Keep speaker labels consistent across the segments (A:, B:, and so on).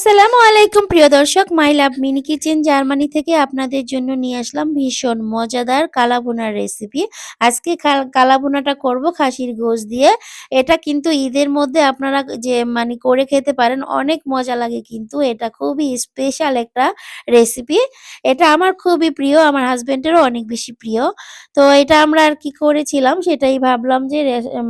A: আসসালামু আলাইকুম, প্রিয় দর্শক। My love mini kitchen Germany থেকে আপনাদের জন্য নিয়ে আসলাম ভীষণ মজাদার কালাবোনার রেসিপি আজকে কালাবোনাটা করব খাসির গোশ দিয়ে। এটা কিন্তু ঈদের মধ্যে আপনারা যে মানে করে খেতে পারেন, অনেক মজা লাগে কিন্তু। এটা খুবই স্পেশাল একটা রেসিপি এটা আমার খুবই প্রিয়, আমার হাজব্যান্ডেরও অনেক বেশি প্রিয়। তো এটা আমরা আর কি করেছিলাম, সেটাই ভাবলাম যে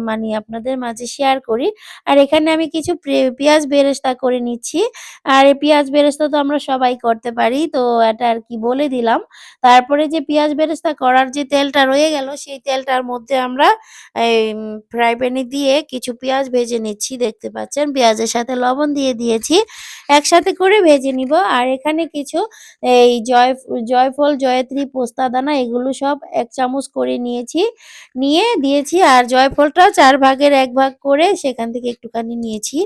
A: মানে আপনাদের মাঝে শেয়ার করি। আর এখানে আমি কিছু পেঁয়াজ বেরেস্তা করে নিচ্ছি। আর এই পেঁয়াজ বেরেস্তা তো আমরা সবাই করতে পারি। তো এটা আর কি বলে দিলাম। তারপরে যে পেঁয়াজ বেরেস্তা করার যে তেলটা রয়ে গেল, সেই তেলটার মধ্যে আমরা ফ্রাই প্যানে দিয়ে কিছু পেঁয়াজ ভেজে নিচ্ছি। দেখতে পাচ্ছেন, পেঁয়াজের সাথে লবণ দিয়ে দিয়েছি। একসাথে করে ভেজে নিব। আর এখানে কিছু এই জয়, জয়ফল, জয়ত্রী পোস্তা দানা এগুলো সব এক চামচ করে নিয়েছি। নিয়ে দিয়েছি আর জয়ফলটা চার ভাগের এক ভাগ করে সেখান থেকে একটুখানি নিয়েছি।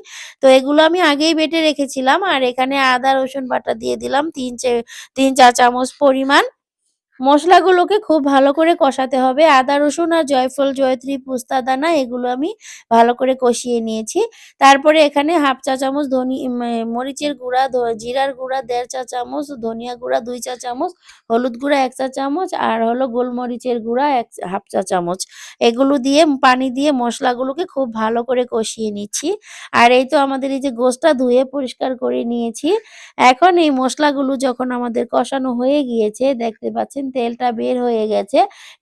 A: তো এগুলো আমি আগেই বেটে রেখেছিলাম। আর এখানে আদা রসুন বাটা দিয়ে দিলাম। তিন তিন চা চামচ পরিমাণ। মশলাগুলোকে খুব ভালো করে কষাতে হবে। আদা, রসুন আর জয়ফল, জয়ত্রী, পুস্তা, দানা এগুলো আমি ভালো করে কষিয়ে নিয়েছি। তারপরে এখানে হাফ চা চামচ ধনি মরিচের গুঁড়া জিরার গুঁড়া, দেড় চা চামচ, ধনিয়া গুঁড়া, দুই চা চামচ, হলুদ গুঁড়া, এক চা চামচ আর হলো গোলমরিচের গুঁড়া, এক হাফ চা চামচ। এগুলো দিয়ে পানি দিয়ে মশলাগুলোকে খুব ভালো করে কষিয়ে নিচ্ছি। আর এই তো আমাদের এই যে গোসটা ধুয়ে পরিষ্কার করে নিয়েছি। এখন এই মশলাগুলো যখন আমাদের কষানো হয়ে গিয়েছে, দেখতে পাচ্ছেন দেখেন তেলটা বের হয়ে গেছে।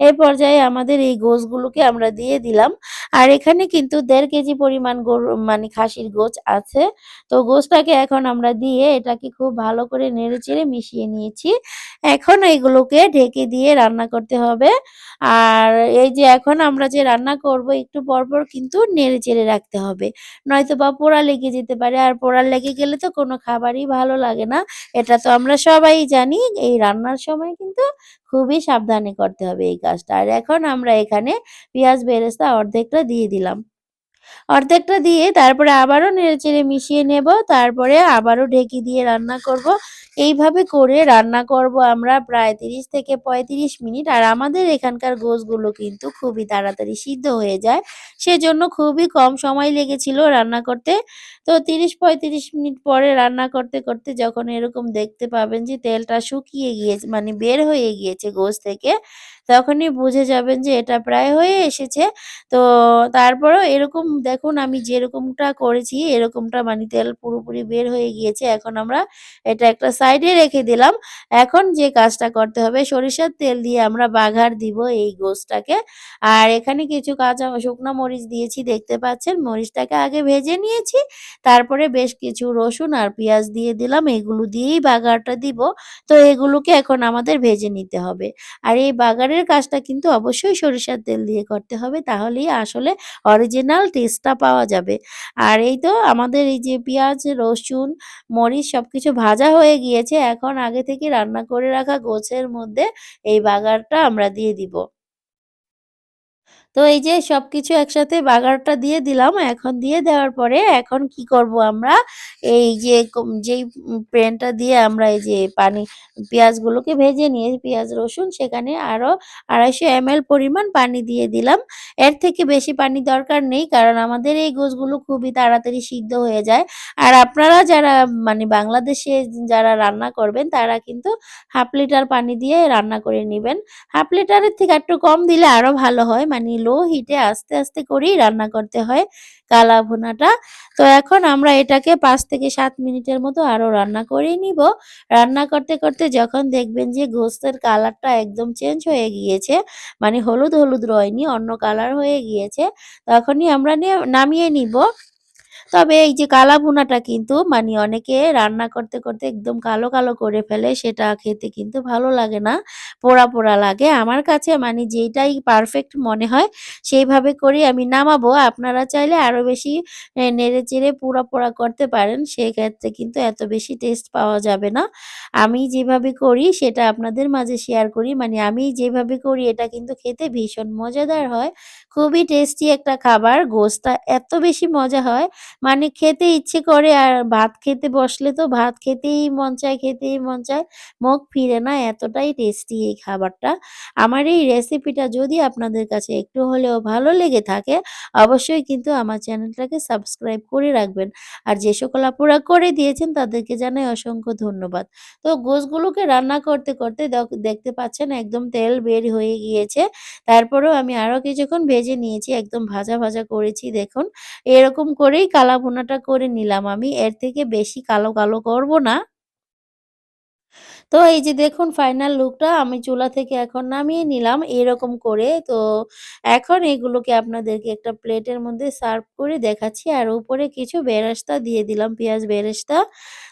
A: এই পর্যায়ে আমাদের এই গোছগুলোকে আমরা দিয়ে দিলাম। আর এখানে কিন্তু দেড় কেজি পরিমাণ গরু মানে খাসির গোছ আছে। তো গোছটাকে এখন আমরা দিয়ে এটাকে খুব ভালো করে নেড়ে চেড়ে মিশিয়ে নিয়েছি। এখন এইগুলোকে ঢেকে দিয়ে রান্না করতে হবে। আর এই যে এখন আমরা যে রান্না করব, একটু পরপর কিন্তু নেড়ে চেড়ে রাখতে হবে। নয়তো বা পোড়া লেগে যেতে পারে। আর পোড়া লেগে গেলে তো কোনো খাবারই ভালো লাগে না। এটা তো আমরা সবাই জানি, এই রান্নার সময় কিন্তু খুবই সাবধানে করতে হবে এই কাজটা। আর এখন আমরা এখানে পেঁয়াজ বেরেস্তা অর্ধেকটা দিয়ে দিলাম। অর্ধেকটা দিয়ে তারপরে আবারও নেড়েচেড়ে মিশিয়ে নেব, তারপরে আবারও ঢেকে দিয়ে রান্না করব। এইভাবে করে রান্না করব আমরা প্রায় তিরিশ থেকে ৩৫ মিনিট। আর আমাদের এখানকার গোছগুলো কিন্তু খুবই তাড়াতাড়ি সিদ্ধ হয়ে যায়। সেজন্য খুবই কম সময় লেগেছিল রান্না করতে। তো তিরিশ পঁয়ত্রিশ মিনিট পরে রান্না করতে করতে যখন এরকম দেখতে পাবেন যে তেলটা শুকিয়ে গিয়েছে মানে বের হয়ে গিয়েছে গোছ থেকে, তখনই বুঝে যাবেন যে এটা প্রায় হয়ে এসেছে। তো তারপরেও এরকম দেখুন আমি যেরকমটা করেছি, এরকমটা মানে তেল পুরোপুরি বের হয়ে গিয়েছে। এখন আমরা এটা একটা সাইডে রেখে দিলাম। এখন যে কাজটা করতে হবে, সরিষার তেল দিয়ে আমরা বাঘার দিব এই গোসটাকে আর এখানে কিছু কাঁচা শুকনো মরিচ দিয়েছি, দেখতে পাচ্ছেন? মরিচটাকে আগে ভেজে নিয়েছি, তারপরে বেশ কিছু রসুন আর পেঁয়াজ দিয়ে দিলাম। এগুলো দিয়েই বাগারটা দিব। তো এগুলোকে এখন আমাদের ভেজে নিতে হবে। আর এই বাগারের কাজটা কিন্তু অবশ্যই সরিষার তেল দিয়ে করতে হবে, তাহলেই আসলে অরিজিনাল টেস্টটা পাওয়া যাবে। আর এই তো আমাদের এই যে পেঁয়াজ, রসুন, মরিচ সব কিছু ভাজা হয়ে গিয়েছে এখন আগে থেকে রান্না করে রাখা গোছের মধ্যে এই বাগারটা আমরা দিয়ে দিব। তো এই যে সবকিছু একসাথে বাগারটা দিয়ে দিলাম, এখন দিয়ে দেওয়ার পরে এখন কি করব আমরা? এই যে যেই প্যানটা দিয়ে আমরা এই যে পানি, পেঁয়াজগুলোকে ভেজে নিয়ে পেঁয়াজ, রসুন সেখানে আরও আড়াইশো এম পরিমাণ পানি দিয়ে দিলাম। এর থেকে বেশি পানি দরকার নেই কারণ আমাদের এই গোছগুলো খুবই তাড়াতাড়ি সিদ্ধ হয়ে যায়। আর আপনারা যারা মানে বাংলাদেশে যারা রান্না করবেন তারা কিন্তু হাফ লিটার পানি দিয়ে রান্না করে নেবেন। হাফ লিটারের থেকে একটু কম দিলে আরও ভালো হয় মানে লো হিটে আস্তে আস্তে করেই রান্না করতে হয় কালা ভুনাটা। তো এখন আমরা এটাকে পাঁচ থেকে সাত মিনিটের মতো আরও রান্না করেই নিব। রান্না করতে করতে যখন দেখবেন যে গোস্তের কালারটা একদম চেঞ্জ হয়ে গিয়েছে মানে হলুদ হলুদ রয়নি অন্য কালার হয়ে গিয়েছে, তখনই আমরা নিয়ে, নামিয়ে নিব। তবে এই যে কালা ভুনাটা কিন্তু মানে অনেকে রান্না করতে করতে একদম কালো কালো করে ফেলে, সেটা খেতে কিন্তু ভালো লাগে না, পোড়া পোড়া লাগে। আমার কাছে মানে যেটাই পারফেক্ট মনে হয়, সেইভাবে করি। আমি নামাবো, আপনারা চাইলে আরও বেশি নেড়ে চেড়ে পোড়া পোড়া করতে পারেন, সেক্ষেত্রে কিন্তু এত বেশি টেস্ট পাওয়া যাবে না। আমি যেভাবে করি, সেটা আপনাদের মাঝে শেয়ার করি। মানে আমি যেভাবে করি, এটা কিন্তু খেতে ভীষণ মজাদার হয়। খুবই টেস্টি একটা খাবার, গোস্তা এত বেশি মজা হয় মানে খেতে ইচ্ছে করে আর ভাত খেতে বসলে তো ভাত খেতেই মন চায়, খেতেই মন চায়। মুখ ফিরে না এতটাই টেস্টি এই খাবারটা। আমার এই রেসিপিটা যদি আপনাদের কাছে একটু হলেও ভালো লেগে থাকে, অবশ্যই কিন্তু আমার চ্যানেলটাকে সাবস্ক্রাইব করে রাখবেন। আর যে সকল আপুরা করে দিয়েছেন তাদেরকে জানাই অসংখ্য ধন্যবাদ। তো গোশগুলোকে রান্না করতে, করতে দেখতে পাচ্ছেন একদম তেল বের হয়ে গিয়েছে। তারপরেও আমি আরও কিছুক্ষণ ভেজে নিয়েছি। একদম ভাজা, ভাজা করেছি দেখুন। এরকম করেই কালা ভুনাটা করে নিলাম আমি। এর থেকে বেশি কালো, কালো করব না। তো এই যে দেখুন ফাইনাল লুকটা আমি চুলা থেকে এখন নামিয়ে নিলাম এরকম করে। তো এখন এগুলোকে আপনাদেরকে একটা প্লেটের মধ্যে সার্ভ করে দেখাচ্ছি। আর উপরে কিছু বেরেস্তা দিয়ে দিলাম, পেঁয়াজ বেরেস্তা।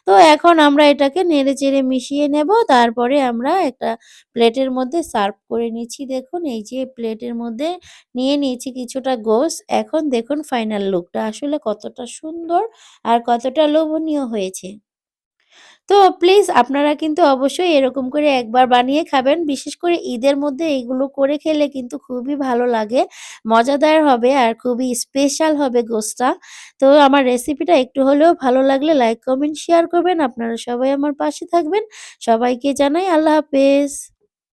A: তো এখন আমরা এটাকে নেড়ে চেড়ে মিশিয়ে নেব। তারপরে আমরা একটা প্লেটের মধ্যে সার্ভ করে নিচ্ছি। দেখুন এই যে প্লেটের মধ্যে নিয়ে নিয়েছি কিছুটা গোস এখন দেখুন ফাইনাল লুকটা আসলে কতটা সুন্দর আর কতটা লোভনীয় হয়েছে। তো প্লিজ আপনারা কিন্তু অবশ্যই এরকম করে একবার বানিয়ে খাবেন। বিশেষ করে ঈদের মধ্যে এগুলো করে খেলে কিন্তু খুবই ভালো লাগে। মজাদার হবে আর খুবই স্পেশাল হবে গোশটা। তো আমার রেসিপিটা একটু হলেও ভালো লাগলে লাইক, কমেন্ট, শেয়ার করবেন। আপনারা সবাই আমার পাশে থাকবেন। সবাইকে জানাই আল্লাহ হাফেজ।